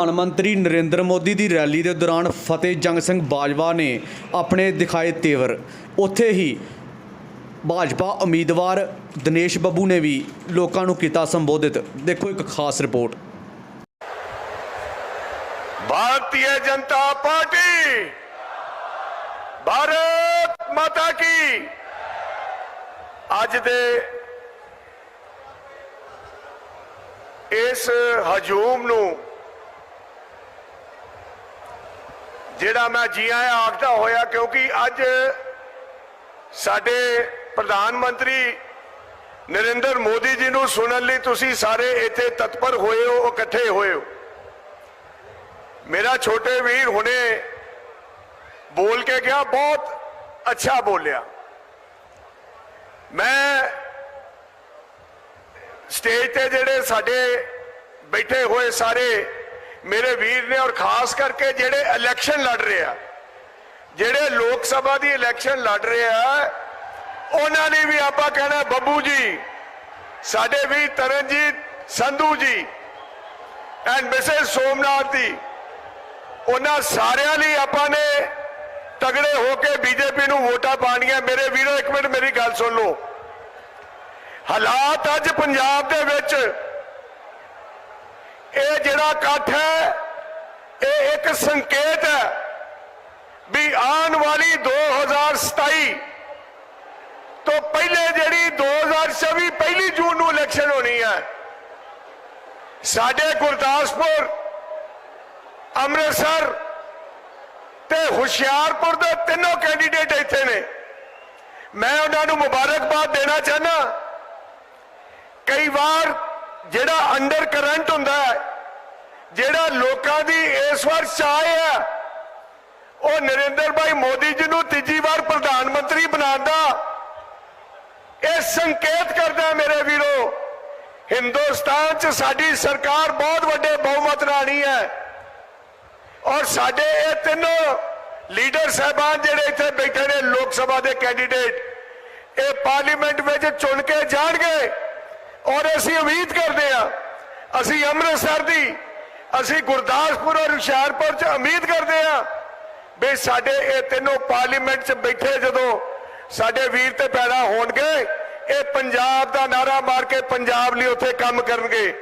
ਪ੍ਰਧਾਨ ਮੰਤਰੀ ਨਰਿੰਦਰ ਮੋਦੀ ਦੀ ਰੈਲੀ ਦੇ ਦੌਰਾਨ ਫਤਿਹ ਜੰਗ ਸਿੰਘ ਬਾਜਵਾ ਨੇ ਆਪਣੇ ਦਿਖਾਏ ਤੇਵਰ ਉੱਥੇ ਹੀ ਭਾਜਪਾ ਉਮੀਦਵਾਰ ਦਿਨੇਸ਼ ਬੱਬੂ ਨੇ ਵੀ ਲੋਕਾਂ ਨੂੰ ਕੀਤਾ ਸੰਬੋਧਿਤ ਦੇਖੋ ਇੱਕ ਖਾਸ ਰਿਪੋਰਟ भारतीय जनता पार्टी भारत माता की ਅੱਜ ਦੇ ਇਸ ਹਜੂਮ ਨੂੰ ਜਿਹੜਾ ਮੈਂ ਜੀ ਆਇਆਂ ਆਖਦਾ ਹੋਇਆ ਕਿਉਂਕਿ ਅੱਜ ਸਾਡੇ ਪ੍ਰਧਾਨ ਮੰਤਰੀ ਨਰਿੰਦਰ ਮੋਦੀ ਜੀ ਨੂੰ ਸੁਣਨ ਲਈ ਤੁਸੀਂ ਸਾਰੇ ਇੱਥੇ ਤਤਪਰ ਹੋਏ ਹੋ ਇਕੱਠੇ ਹੋਏ ਹੋ। ਮੇਰਾ ਛੋਟੇ ਵੀਰ ਹੁਣੇ ਬੋਲ ਕੇ ਗਿਆ, ਬਹੁਤ ਅੱਛਾ ਬੋਲਿਆ। ਮੈਂ ਸਟੇਜ ਤੇ ਜਿਹੜੇ ਸਾਡੇ ਬੈਠੇ ਹੋਏ ਸਾਰੇ ਮੇਰੇ ਵੀਰ ਨੇ ਔਰ ਖਾਸ ਕਰਕੇ ਜਿਹੜੇ ਇਲੈਕਸ਼ਨ ਲੜ ਰਹੇ ਆ, ਜਿਹੜੇ ਲੋਕ ਸਭਾ ਦੀ ਇਲੈਕਸ਼ਨ ਲੜ ਰਹੇ ਆ, ਉਹਨਾਂ ਨੇ ਵੀ ਆਪਾਂ ਕਹਿਣਾ ਬੱਬੂ ਜੀ, ਸਾਡੇ ਵੀ ਤਰਨਜੀਤ ਸੰਧੂ ਜੀ ਐਂਡ ਮਿਸੇਸ ਸੋਮਨਾਥ ਜੀ, ਉਹਨਾਂ ਸਾਰਿਆਂ ਲਈ ਆਪਾਂ ਨੇ ਤਗੜੇ ਹੋ ਕੇ ਬੀਜੇਪੀ ਨੂੰ ਵੋਟਾਂ ਪਾਣੀਆਂ ਮੇਰੇ ਵੀਰੋ, ਇੱਕ ਮਿੰਟ ਮੇਰੀ ਗੱਲ ਸੁਣ ਲਓ। ਹਾਲਾਤ ਅੱਜ ਪੰਜਾਬ ਦੇ ਵਿੱਚ ਇਹ ਜਿਹੜਾ ਇਕੱਠ ਹੈ, ਇਹ ਇੱਕ ਸੰਕੇਤ ਹੈ ਵੀ ਆਉਣ ਵਾਲੀ 2027 ਤੋਂ ਪਹਿਲੇ ਜਿਹੜੀ 2024 ਪਹਿਲੀ ਜੂਨ ਨੂੰ ਇਲੈਕਸ਼ਨ ਹੋਣੀ ਹੈ, ਸਾਡੇ ਗੁਰਦਾਸਪੁਰ, ਅੰਮ੍ਰਿਤਸਰ ਤੇ ਹੁਸ਼ਿਆਰਪੁਰ ਦੇ ਤਿੰਨੋਂ ਕੈਂਡੀਡੇਟ ਇੱਥੇ ਨੇ। ਮੈਂ ਉਹਨਾਂ ਨੂੰ ਮੁਬਾਰਕਬਾਦ ਦੇਣਾ ਚਾਹਨਾ ਕਈ ਵਾਰ ਜਿਹੜਾ ਅੰਡਰ ਕਰੰਟ ਹੁੰਦਾ ਹੈ, ਜਿਹੜਾ ਲੋਕਾਂ ਦੀ ਇਸ ਵਾਰ ਚਾਹ ਹੈ, ਉਹ ਨਰਿੰਦਰ ਭਾਈ ਮੋਦੀ ਜੀ ਨੂੰ ਤੀਜੀ ਵਾਰ ਪ੍ਰਧਾਨ ਮੰਤਰੀ ਬਣਾਉਣ ਦਾ ਇਹ ਸੰਕੇਤ ਕਰਦਾ ਮੇਰੇ ਵੀਰੋ। ਹਿੰਦੁਸਤਾਨ 'ਚ ਸਾਡੀ ਸਰਕਾਰ ਬਹੁਤ ਵੱਡੇ ਬਹੁਮਤ ਰਾਣੀ ਹੈ। ਔਰ ਸਾਡੇ ਇਹ ਤਿੰਨੋਂ ਲੀਡਰ ਸਹਿਬਾਨ ਜਿਹੜੇ ਇੱਥੇ ਬੈਠੇ ਨੇ ਲੋਕ ਸਭਾ ਦੇ ਕੈਂਡੀਡੇਟ ਇਹ ਪਾਰਲੀਮੈਂਟ ਵਿੱਚ ਚੁਣ ਕੇ ਜਾਣਗੇ। ਔਰ ਅਸੀਂ ਉਮੀਦ ਕਰਦੇ ਹਾਂ, ਅਸੀਂ ਅੰਮ੍ਰਿਤਸਰ ਦੀ, ਅਸੀਂ ਗੁਰਦਾਸਪੁਰ ਔਰ ਹੁਸ਼ਿਆਰਪੁਰ 'ਚ ਉਮੀਦ ਕਰਦੇ ਹਾਂ ਵੀ ਸਾਡੇ ਇਹ ਤਿੰਨੋਂ ਪਾਰਲੀਮੈਂਟ 'ਚ ਬੈਠੇ ਜਦੋਂ ਸਾਡੇ ਵੀਰ ਤੇ ਪੈਦਾ ਹੋਣਗੇ, ਇਹ ਪੰਜਾਬ ਦਾ ਨਾਰਾ ਮਾਰ ਕੇ ਪੰਜਾਬ ਲਈ ਉੱਥੇ ਕੰਮ ਕਰਨਗੇ।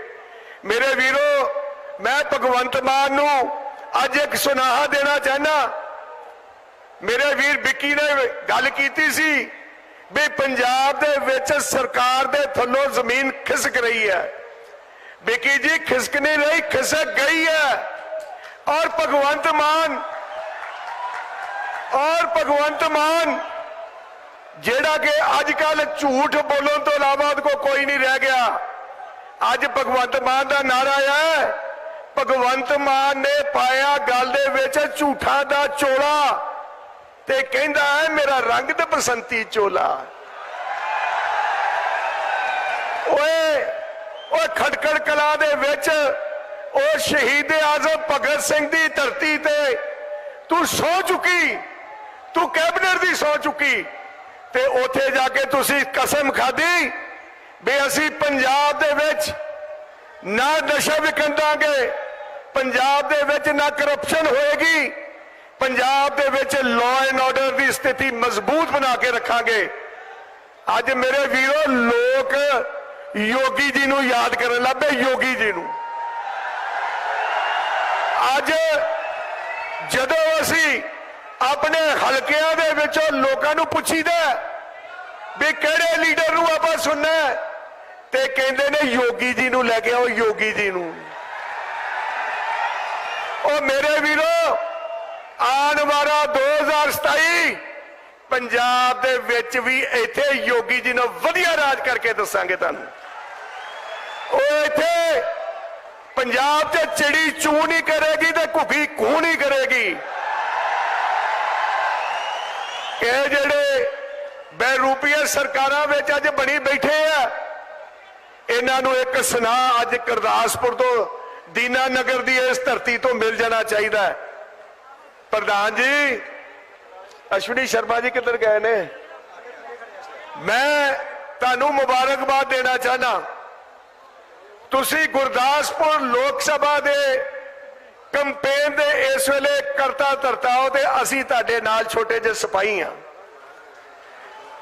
ਮੇਰੇ ਵੀਰੋ, ਮੈਂ ਭਗਵੰਤ ਮਾਨ ਨੂੰ ਅੱਜ ਇੱਕ ਸੁਨਾਹਾ ਦੇਣਾ ਚਾਹਨਾ ਮੇਰੇ ਵੀਰ ਵਿੱਕੀ ਨੇ ਗੱਲ ਕੀਤੀ ਸੀ ਵੀ ਪੰਜਾਬ ਦੇ ਵਿੱਚ ਸਰਕਾਰ ਦੇ ਥੱਲੋਂ ਜ਼ਮੀਨ ਖਿਸਕ ਰਹੀ ਹੈ। ਵਿੱਕੀ ਜੀ ਖਿਸਕ ਨਹੀਂ ਰਹੀ ਖਿਸਕ ਗਈ ਹੈ। ਔਰ ਭਗਵੰਤ ਮਾਨ, ਔਰ ਭਗਵੰਤ ਮਾਨ, ਜਿਹੜਾ ਕਿ ਅੱਜ ਕੱਲ ਝੂਠ ਬੋਲਣ ਤੋਂ ਇਲਾਵਾ ਉਹਦੇ ਕੋਲ ਕੋਈ ਨਹੀਂ ਰਹਿ ਗਿਆ। ਅੱਜ ਭਗਵੰਤ ਮਾਨ ਦਾ ਨਾਰਾ ਹੈ। ਭਗਵੰਤ ਮਾਨ ਨੇ ਪਾਇਆ ਗੱਲ ਦੇ ਵਿੱਚ ਝੂਠਾਂ ਦਾ ਚੋਲਾ। ਤੇ ਕਹਿੰਦਾ ਹੈ, ਮੇਰਾ ਰੰਗ ਤੇ ਬਸੰਤੀ ਚੋਲਾ ਓਏ ਓਏ ਖਟਕੜ ਕਲਾ ਦੇ ਵਿੱਚ ਉਹ ਸ਼ਹੀਦ ਆਜ਼ਮ ਭਗਤ ਸਿੰਘ ਦੀ ਧਰਤੀ ਤੇ ਤੂੰ ਸੌ ਚੁੱਕੀ, ਤੂੰ ਕੈਬਨਿਟ ਦੀ ਸੌ ਚੁੱਕੀ ਤੇ ਉੱਥੇ ਜਾ ਕੇ ਤੁਸੀਂ ਕਸਮ ਖਾਧੀ ਵੀ ਅਸੀਂ ਪੰਜਾਬ ਦੇ ਵਿੱਚ ਨਾ ਨਸ਼ਾ ਵਿਕਣ ਪੰਜਾਬ ਦੇ ਵਿੱਚ ਨਾ ਕਰਪਸ਼ਨ ਹੋਏਗੀ। ਪੰਜਾਬ ਦੇ ਵਿੱਚ ਲਾਅ ਐਂਡ ਆਰਡਰ ਦੀ ਸਥਿਤੀ ਮਜ਼ਬੂਤ ਬਣਾ ਕੇ ਰੱਖਾਂਗੇ। ਅੱਜ ਮੇਰੇ ਵੀਰੋ, ਲੋਕ ਯੋਗੀ ਜੀ ਨੂੰ ਯਾਦ ਕਰਨ ਲੱਗੇ, ਯੋਗੀ ਜੀ ਨੂੰ। ਅੱਜ ਜਦੋਂ ਅਸੀਂ ਆਪਣੇ ਹਲਕਿਆਂ ਦੇ ਵਿੱਚੋਂ ਲੋਕਾਂ ਨੂੰ ਪੁੱਛੀਦਾ ਵੀ ਕਿਹੜੇ ਲੀਡਰ ਨੂੰ ਆਪਾਂ ਸੁਣਨਾ ਤੇ ਕਹਿੰਦੇ ਨੇ ਯੋਗੀ ਜੀ ਨੂੰ ਲੈ ਕੇ ਆਓ, ਯੋਗੀ ਜੀ ਨੂੰ। ਉਹ ਮੇਰੇ ਵੀਰੋ ਆਉਣ ਵਾਲਾ 2027 ਪੰਜਾਬ ਦੇ ਵਿੱਚ ਵੀ ਇੱਥੇ ਯੋਗੀ ਜੀ ਨੂੰ ਵਧੀਆ ਰਾਜ ਕਰਕੇ ਦੱਸਾਂਗੇ ਤੁਹਾਨੂੰ। ਉਹ ਇੱਥੇ ਪੰਜਾਬ 'ਚ ਚਿੜੀ ਚੂ ਨਹੀਂ ਕਰੇਗੀ ਤੇ ਘੁੱਗੀ ਕੂ ਨਹੀਂ ਕਰੇਗੀ। ਇਹ ਜਿਹੜੇ ਬੇਰੂਪੀਏ ਸਰਕਾਰਾਂ ਵਿੱਚ ਅੱਜ ਬਣੀ ਬੈਠੇ ਆ, ਇਹਨਾਂ ਨੂੰ ਇੱਕ ਸੁਨਾ ਅੱਜ ਗੁਰਦਾਸਪੁਰ ਤੋਂ ਦੀਨਾ ਨਗਰ ਦੀ ਇਸ ਧਰਤੀ ਤੋਂ ਮਿਲ ਜਾਣਾ ਚਾਹੀਦਾ ਹੈ। ਪ੍ਰਧਾਨ ਜੀ, ਅਸ਼ਵਨੀ ਸ਼ਰਮਾ ਜੀ ਕਿੱਧਰ ਗਏ ਨੇ? ਮੈਂ ਤੁਹਾਨੂੰ ਮੁਬਾਰਕਬਾਦ ਦੇਣਾ ਚਾਹਨਾ ਤੁਸੀਂ ਗੁਰਦਾਸਪੁਰ ਲੋਕ ਸਭਾ ਦੇ ਕੰਪੇਨ ਦੇ ਇਸ ਵੇਲੇ ਕਰਤਾ ਧਰਤਾਓ ਤੇ ਅਸੀਂ ਤੁਹਾਡੇ ਨਾਲ ਛੋਟੇ ਜਿਹੇ ਸਿਪਾਹੀ ਆ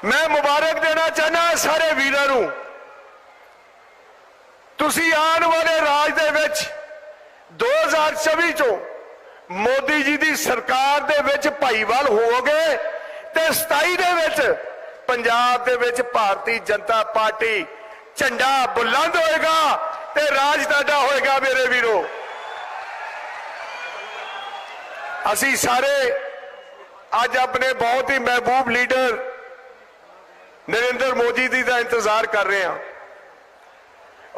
ਮੈਂ ਮੁਬਾਰਕ ਦੇਣਾ ਚਾਹਨਾ ਸਾਰੇ ਵੀਰਾਂ ਨੂੰ। ਤੁਸੀਂ ਆਉਣ ਵਾਲੇ ਰਾਜ ਦੇ ਵਿੱਚ 2024 ਚੋਂ ਮੋਦੀ ਜੀ ਦੀ ਸਰਕਾਰ ਦੇ ਵਿੱਚ ਭਾਈਵਾਲ ਹੋ ਗਏ ਤੇ 27 ਦੇ ਵਿੱਚ ਪੰਜਾਬ ਦੇ ਵਿੱਚ ਭਾਰਤੀ ਜਨਤਾ ਪਾਰਟੀ ਝੰਡਾ ਬੁਲੰਦ ਹੋਏਗਾ ਤੇ ਰਾਜ ਤੁਹਾਡਾ ਹੋਏਗਾ ਮੇਰੇ ਵੀਰੋ। ਅਸੀਂ ਸਾਰੇ ਅੱਜ ਆਪਣੇ ਬਹੁਤ ਹੀ ਮਹਿਬੂਬ ਲੀਡਰ ਨਰਿੰਦਰ ਮੋਦੀ ਜੀ ਦਾ ਇੰਤਜ਼ਾਰ ਕਰ ਰਹੇ ਹਾਂ।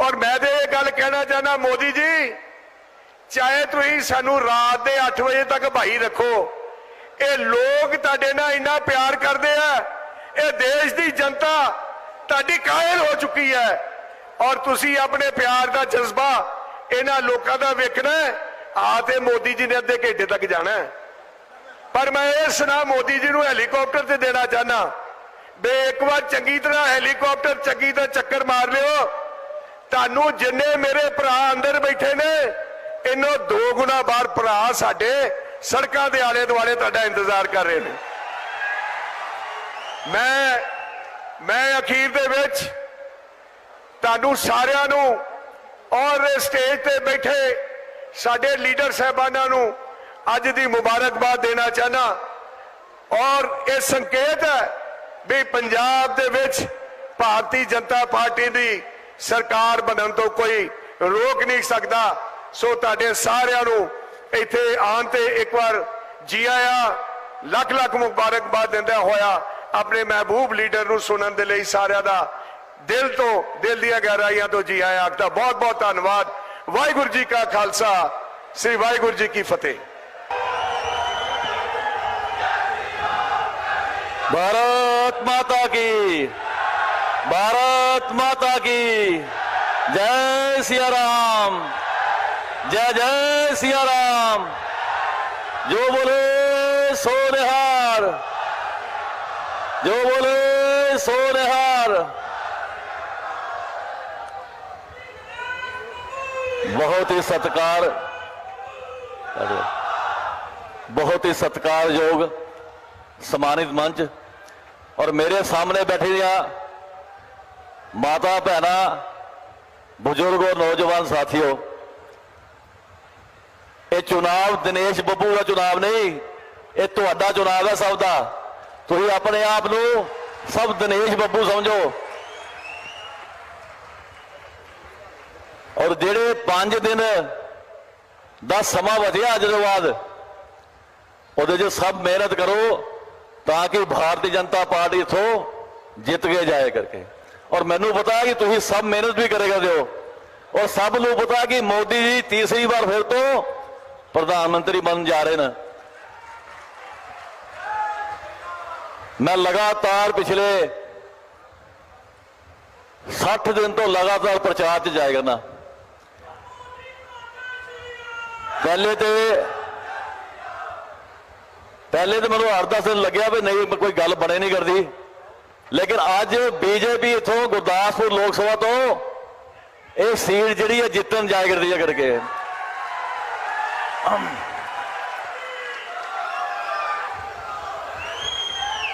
ਔਰ ਮੈਂ ਤੇ ਇਹ ਗੱਲ ਕਹਿਣਾ ਚਾਹਨਾ ਮੋਦੀ ਜੀ ਚਾਹੇ ਤੁਸੀਂ ਸਾਨੂੰ ਰਾਤ ਦੇ 8 ਵਜੇ ਤੱਕ ਭਾਈ ਰੱਖੋ, ਇਹ ਲੋਕ ਤੁਹਾਡੇ ਨਾਲ ਇੰਨਾ ਪਿਆਰ ਕਰਦੇ ਆ, ਇਹ ਦੇਸ਼ ਦੀ ਜਨਤਾ ਤੁਹਾਡੀ ਕਾਇਲ ਹੋ ਚੁੱਕੀ ਹੈ। ਔਰ ਤੁਸੀਂ ਆਪਣੇ ਪਿਆਰ ਦਾ ਜਜ਼ਬਾ ਇਹਨਾਂ ਲੋਕਾਂ ਦਾ ਵੇਖਣਾ ਆ ਤੇ ਮੋਦੀ ਜੀ ਨੇ ਅੱਧੇ ਘੰਟੇ ਤੱਕ ਜਾਣਾ ਪਰ ਮੈਂ ਇਹ ਸੁਣਾ, ਮੋਦੀ ਜੀ ਨੂੰ ਹੈਲੀਕਾਪਟਰ ਤੇ ਦੇਣਾ ਚਾਹਨਾ ਬੇ, ਇੱਕ ਵਾਰ ਚੰਗੀ ਤਰ੍ਹਾਂ ਹੈਲੀਕਾਪਟਰ ਚੰਗੀ ਤਰ੍ਹਾਂ ਚੱਕਰ ਮਾਰ ਲਿਓ। ਤੁਹਾਨੂੰ ਜਿੰਨੇ ਮੇਰੇ ਭਰਾ ਅੰਦਰ ਬੈਠੇ ਨੇ ਇਹਨੋਂ ਦੋ ਗੁਣਾ ਬਾਹਰ ਭਰਾ ਸਾਡੇ ਸੜਕਾਂ ਦੇ ਆਲੇ ਦੁਆਲੇ ਤੁਹਾਡਾ ਇੰਤਜ਼ਾਰ ਕਰ ਰਹੇ ਨੇ। ਮੈਂ ਮੈਂ ਅਖੀਰ ਦੇ ਵਿੱਚ ਤੁਹਾਨੂੰ ਸਾਰਿਆਂ ਨੂੰ ਔਰ ਸਟੇਜ ਤੇ ਬੈਠੇ ਸਾਡੇ ਲੀਡਰ ਸਾਹਿਬਾਨਾਂ ਨੂੰ ਅੱਜ ਦੀ ਮੁਬਾਰਕਬਾਦ ਦੇਣਾ ਚਾਹਨਾ। ਔਰ ਇਹ ਸੰਕੇਤ ਹੈ ਵੀ ਪੰਜਾਬ ਦੇ ਵਿੱਚ ਭਾਰਤੀ ਜਨਤਾ ਪਾਰਟੀ ਦੀ ਸਰਕਾਰ ਬਣਨ ਤੋਂ ਕੋਈ ਰੋਕ ਨਹੀਂ ਸਕਦਾ। ਸੋ ਤੁਹਾਡੇ ਸਾਰਿਆਂ ਨੂੰ ਇੱਥੇ ਆਉਣ ਤੇ ਇੱਕ ਵਾਰ ਜੀ ਆਇਆ ਲੱਖ ਲੱਖ ਮੁਬਾਰਕਬਾਦ ਦਿੰਦਾ ਹੋਇਆ ਆਪਣੇ ਮਹਿਬੂਬ ਲੀਡਰ ਨੂੰ ਸੁਣਨ ਦੇ ਲਈ ਸਾਰਿਆਂ ਦਾ ਦਿਲ ਤੋਂ ਦਿਲ ਦੀਆਂ ਗਹਿਰਾਈਆਂ ਤੋਂ ਜੀ ਆਇਆ ਆਖਦਾ ਬਹੁਤ ਬਹੁਤ ਧੰਨਵਾਦ ਵਾਹਿਗੁਰੂ ਜੀ ਕਾ ਖਾਲਸਾ ਸ੍ਰੀ ਵਾਹਿਗੁਰੂ ਜੀ ਕੀ ਫਤਿਹ भारत माता की भारत माता की जय सिया राम जय जय सिया राम जो बोले सो निहार। जो बोले सो निहार। बहुत ही सत्कार। बहुत ही सत्कार योग, सम्मानित मंच। और मेरे सामने बैठी दिया माता भैन बुज़ुर्ग और नौजवान साथियों ਇਹ ਚੁਣਾਵ ਦਿਨੇਸ਼ ਬੱਬੂ ਦਾ ਚੁਣਾਵ ਨਹੀਂ, ਇਹ ਤੁਹਾਡਾ ਚੁਣਾਵ ਹੈ ਸਭ ਦਾ। ਤੁਸੀਂ ਆਪਣੇ ਆਪ ਨੂੰ ਸਭ ਦਿਨੇਸ਼ ਬੱਬੂ ਸਮਝੋ। ਔਰ ਜਿਹੜੇ 5 ਦਿਨ ਦਾ ਸਮਾਂ ਵਧਿਆ ਅੱਜ ਤੋਂ ਬਾਅਦ, ਉਹਦੇ 'ਚ ਸਭ ਮਿਹਨਤ ਕਰੋ ਤਾਂ ਕਿ ਭਾਰਤੀ ਜਨਤਾ ਪਾਰਟੀ ਇਥੋਂ ਜਿੱਤ ਕੇ ਜਾਏ ਕਰਕੇ। ਔਰ ਮੈਨੂੰ ਪਤਾ ਕਿ ਤੁਸੀਂ ਸਭ ਮਿਹਨਤ ਵੀ ਕਰੇਗਾ ਦਿਓ। ਔਰ ਸਭ ਨੂੰ ਪਤਾ ਕਿ ਮੋਦੀ ਜੀ ਤੀਸਰੀ ਵਾਰ ਫਿਰ ਤੋਂ ਪ੍ਰਧਾਨ ਮੰਤਰੀ ਬਣਨ ਜਾ ਰਹੇ ਨੇ। ਮੈਂ ਲਗਾਤਾਰ ਪਿਛਲੇ 60 ਦਿਨ ਤੋਂ ਲਗਾਤਾਰ ਪ੍ਰਚਾਰ 'ਚ ਜਾਇਆ ਕਰਨਾ। ਪਹਿਲੇ ਤੇ ਪਹਿਲੇ ਤਾਂ ਮੈਨੂੰ 8-10 ਦਿਨ ਲੱਗਿਆ ਵੀ ਨਹੀਂ, ਕੋਈ ਗੱਲ ਬਣੇ ਨਹੀਂ ਕਰਦੀ। ਲੇਕਿਨ ਅੱਜ ਬੀਜੇਪੀ ਇਥੋਂ ਗੁਰਦਾਸਪੁਰ ਲੋਕ ਸਭਾ ਤੋਂ ਇਹ ਸੀਟ ਜਿਹੜੀ ਹੈ ਜਿੱਤਣ ਜਾਇਆ ਕਰਦੀ ਹੈ ਕਰਕੇ।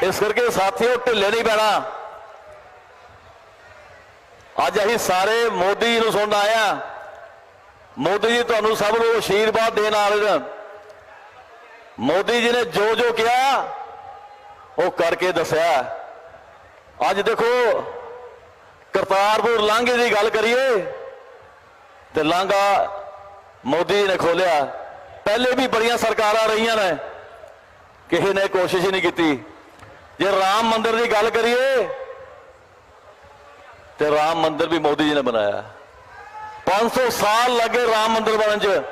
ਇਸ ਕਰਕੇ ਸਾਥੀਓ ਢਿੱਲੇ ਨਹੀਂ ਪੈਣਾ ਅੱਜ ਅਸੀਂ ਸਾਰੇ ਮੋਦੀ ਜੀ ਨੂੰ ਸੁਣਨ ਆਏ ਆ ਮੋਦੀ ਜੀ, ਤੁਹਾਨੂੰ ਸਭ ਨੂੰ ਆਸ਼ੀਰਵਾਦ ਦੇਣ ਆ ਰਹੇ ਨੇ ਮੋਦੀ ਜੀ ਨੇ ਜੋ ਜੋ ਕਿਹਾ, ਉਹ ਕਰਕੇ ਦੱਸਿਆ। ਅੱਜ ਦੇਖੋ, ਕਰਤਾਰਪੁਰ ਲਾਂਘੇ ਦੀ ਗੱਲ ਕਰੀਏ, ਤੇ ਲਾਂਘਾ ਮੋਦੀ ਜੀ ਨੇ ਖੋਲਿਆ ਪਹਿਲੇ ਵੀ ਬੜੀਆਂ ਸਰਕਾਰਾਂ ਰਹੀਆਂ ਨੇ। ਕਿਸੇ ਨੇ ਕੋਸ਼ਿਸ਼ ਹੀ ਨਹੀਂ ਕੀਤੀ। ਜੇ ਰਾਮ ਮੰਦਿਰ ਦੀ ਗੱਲ ਕਰੀਏ, ਤੇ ਰਾਮ ਮੰਦਿਰ ਵੀ ਮੋਦੀ ਜੀ ਨੇ ਬਣਾਇਆ। 500 ਸਾਲ ਲੱਗੇ ਰਾਮ ਮੰਦਿਰ ਬਣਨ 'ਚ।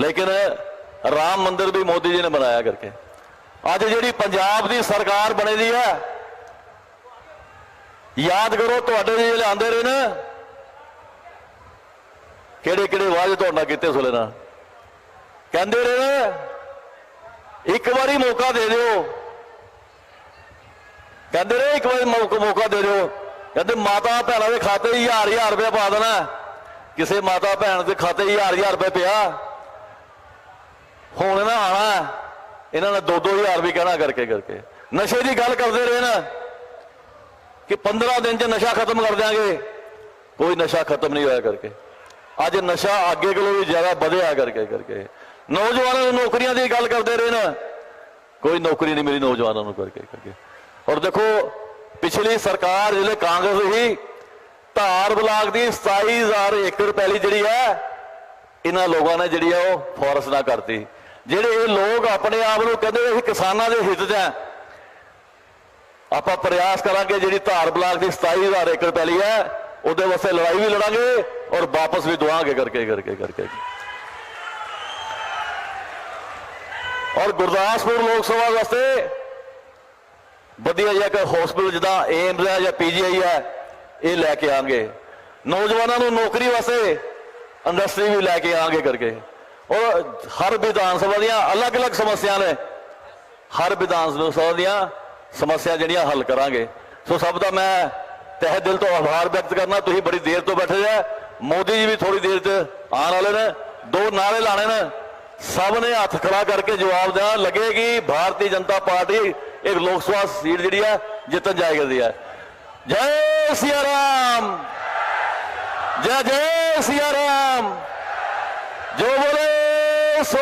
ਲੇਕਿਨ ਰਾਮ ਮੰਦਿਰ ਵੀ ਮੋਦੀ ਜੀ ਨੇ ਬਣਾਇਆ ਕਰਕੇ। ਅੱਜ ਜਿਹੜੀ ਪੰਜਾਬ ਦੀ ਸਰਕਾਰ ਬਣੀ ਦੀ ਹੈ, ਯਾਦ ਕਰੋ ਤੁਹਾਡੇ ਜਿਹੜੇ ਆਂਦੇ ਰਹੇ ਨਾ। ਕਿਹੜੇ ਕਿਹੜੇ ਵਾਅਦੇ ਤੁਹਾਡੇ ਨਾਲ ਕੀਤੇ ਸੁਲੇ ਨਾਲ? ਕਹਿੰਦੇ ਰਹੇ ਨਾ ਇੱਕ ਵਾਰੀ ਮੌਕਾ ਦੇ ਦਿਓ। ਕਹਿੰਦੇ ਰਹੇ, ਇੱਕ ਵਾਰੀ ਮੌਕਾ ਦੇ ਦਿਓ। ਕਹਿੰਦੇ ਮਾਤਾ ਭੈਣਾਂ ਦੇ ਖਾਤੇ 'ਚ ਹਜ਼ਾਰ ਹਜ਼ਾਰ ਰੁਪਏ ਪਾ ਦੇਣਾ। ਕਿਸੇ ਮਾਤਾ ਭੈਣ ਦੇ ਖਾਤੇ 'ਚ ਹਜ਼ਾਰ ਹਜ਼ਾਰ ਰੁਪਏ ਪਿਆ। ਹੁਣ ਨਾ ਆਣਾ ਇਹਨਾਂ ਨੇ 2-2000 ਵੀ ਕਹਿਣਾ ਕਰਕੇ ਕਰਕੇ। ਨਸ਼ੇ ਦੀ ਗੱਲ ਕਰਦੇ ਰਹੇ ਨਾ ਕਿ 15 ਦਿਨ 'ਚ ਨਸ਼ਾ ਖਤਮ ਕਰ ਦਿਆਂਗੇ। ਕੋਈ ਨਸ਼ਾ ਖਤਮ ਨਹੀਂ ਹੋਇਆ ਕਰਕੇ। ਅੱਜ ਨਸ਼ਾ ਅੱਗੇ ਕੋਲੋਂ ਵੀ ਜ਼ਿਆਦਾ ਵਧਿਆ ਕਰਕੇ ਕਰਕੇ। ਨੌਜਵਾਨਾਂ ਨੂੰ ਨੌਕਰੀਆਂ ਦੀ ਗੱਲ ਕਰਦੇ ਰਹੇ ਨਾ, ਕੋਈ ਨੌਕਰੀ ਨਹੀਂ ਮਿਲੀ ਨੌਜਵਾਨਾਂ ਨੂੰ ਕਰਕੇ ਕਰਕੇ। ਔਰ ਦੇਖੋ, ਪਿਛਲੀ ਸਰਕਾਰ ਜਿਹੜੇ ਕਾਂਗਰਸ ਸੀ, ਧਾਰ ਬਲਾਕ ਦੀ 27000 ਏਕੜ ਪੈਲੀ ਜਿਹੜੀ ਹੈ, ਇਹਨਾਂ ਲੋਕਾਂ ਨੇ ਜਿਹੜੀ ਹੈ ਉਹ ਫੋਰਸ ਨਾ ਕਰਤੀ। ਜਿਹੜੇ ਇਹ ਲੋਕ ਆਪਣੇ ਆਪ ਨੂੰ ਕਹਿੰਦੇ ਅਸੀਂ ਕਿਸਾਨਾਂ ਦੇ ਹਿੱਤ 'ਚ ਹੈ। ਆਪਾਂ ਪ੍ਰਯਾਸ ਕਰਾਂਗੇ ਜਿਹੜੀ ਧਾਰ ਬਲਾਕ ਦੀ 27000 ਏਕੜ ਪੈਲੀ ਹੈ ਉਹਦੇ ਵਾਸਤੇ ਲੜਾਈ ਵੀ ਲੜਾਂਗੇ ਔਰ ਵਾਪਸ ਵੀ ਦਵਾਂਗੇ ਕਰਕੇ ਕਰਕੇ ਕਰਕੇ। ਔਰ ਗੁਰਦਾਸਪੁਰ ਲੋਕ ਸਭਾ ਵਾਸਤੇ ਵਧੀਆ ਜਿਹਾ ਇੱਕ ਹਸਪੀਟਲ ਜਿੱਦਾਂ ਏਮਜ਼ ਹੈ ਜਾਂ ਪੀਜੀਆਈ ਹੈ, ਇਹ ਲੈ ਕੇ ਆਣਗੇ ਨੌਜਵਾਨਾਂ ਨੂੰ ਨੌਕਰੀ ਵਾਸਤੇ ਇੰਡਸਟਰੀ ਵੀ ਲੈ ਕੇ ਆਣਗੇ ਕਰਕੇ। ਔਰ ਹਰ ਵਿਧਾਨ ਸਭਾ ਦੀਆਂ ਅਲੱਗ-ਅਲੱਗ ਸਮੱਸਿਆ ਨੇ। ਹਰ ਵਿਧਾਨ ਸਭਾ ਦੀਆਂ ਸਮੱਸਿਆ ਜਿਹੜੀਆਂ ਹੱਲ ਕਰਾਂਗੇ। ਸੋ ਸਭ ਦਾ ਮੈਂ ਤਹਿ ਦਿਲ ਤੋਂ ਆਭਾਰ ਵਿਅਕਤ ਕਰਨਾ, ਤੁਸੀਂ ਬੜੀ ਦੇਰ ਤੋਂ ਬੈਠੇ ਜੇ। ਮੋਦੀ ਜੀ ਵੀ ਥੋੜੀ ਦੇਰ 'ਚ ਆਉਣ ਵਾਲੇ ਨੇ। ਦੋ ਨਾਰੇ ਲਾਣੇ ਨੇ। ਸਭ ਨੇ ਹੱਥ ਖੜਾ ਕਰਕੇ ਜਵਾਬ ਦੇਣਾ। ਲੱਗੇਗੀ ਭਾਰਤੀ ਜਨਤਾ ਪਾਰਟੀ ਇੱਕ ਲੋਕ ਸਭਾ ਸੀਟ ਜਿਹੜੀ ਹੈ ਜਿੱਤਣ ਜਾਏ ਕਰਦੀ ਹੈ ਜੈ ਸਿਆ ਜੈ ਜੈ ਸਿਆ ਰਾਮ! ਜੋ ਬੋਲੇ, ਸੋ